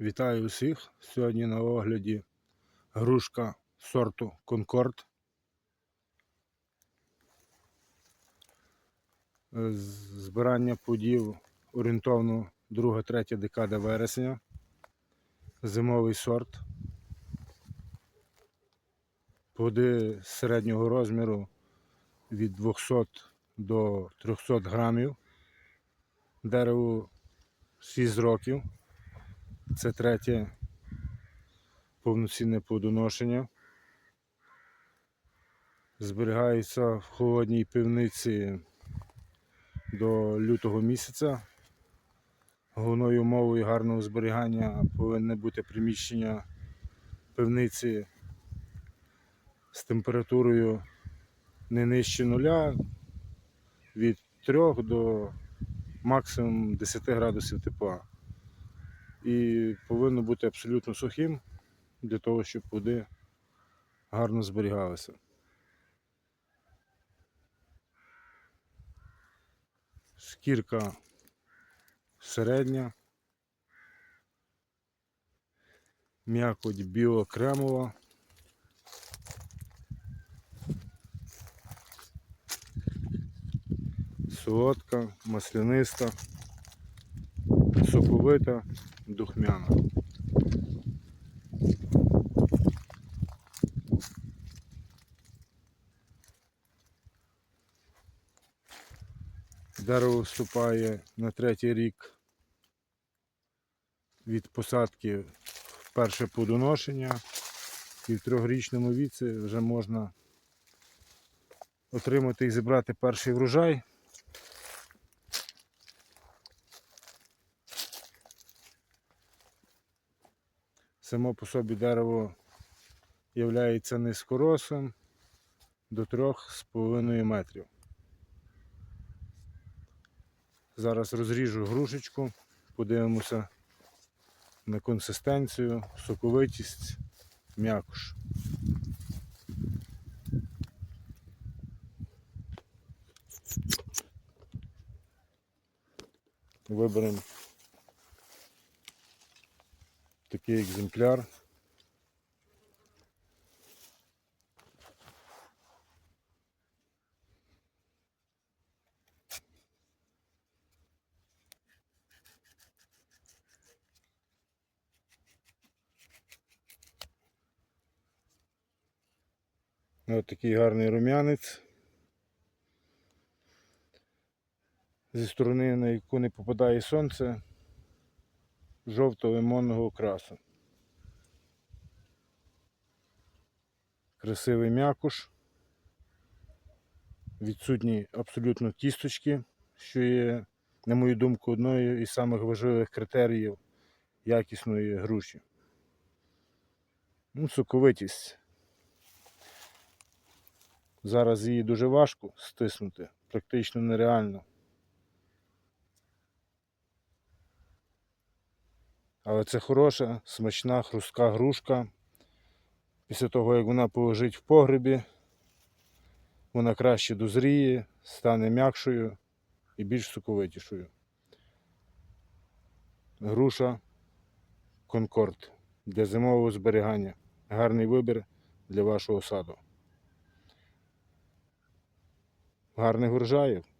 Вітаю усіх. Сьогодні на огляді грушка сорту Конкорд. Збирання плодів орієнтовно 2-3 декада вересня. Зимовий сорт. Плоди середнього розміру від 200 до 300 грамів. Дереву 6 років. Це третє повноцінне плодоношення. Зберігається в холодній пивниці до лютого місяця. Головною умовою гарного зберігання повинне бути приміщення пивниці з температурою не нижче нуля від 3 до максимум 10 градусів тепла і повинно бути абсолютно сухим для того, щоб плоди гарно зберігалися. Шкірка середня, м'якоть біло-кремова. Солодка, масляниста, соковита, духмяна. Дерево вступає на третій рік від посадки в перше плодоношення і в трьохрічному віці вже можна отримати і зібрати перший врожай. Само по собі дерево є низькорослим до 3,5 метрів. Зараз розріжу грушечку, подивимося на консистенцію, соковитість, м'якош. Виберемо такий екземпляр. Ось такий гарний рум'янець. Зі сторони, на яку не попадає сонце, жовто-лимонного окрасу. Красивий м'якуш. Відсутні абсолютно кісточки, що є, на мою думку, одною із самих важливих критеріїв якісної груші. Ну, соковитість. Зараз її дуже важко стиснути, практично нереально. Але це хороша, смачна, хрустка грушка. Після того, як вона полежить в погребі, вона краще дозріє, стане м'якшою і більш соковитішою. Груша Конкорд для зимового зберігання. Гарний вибір для вашого саду. Гарних врожаїв!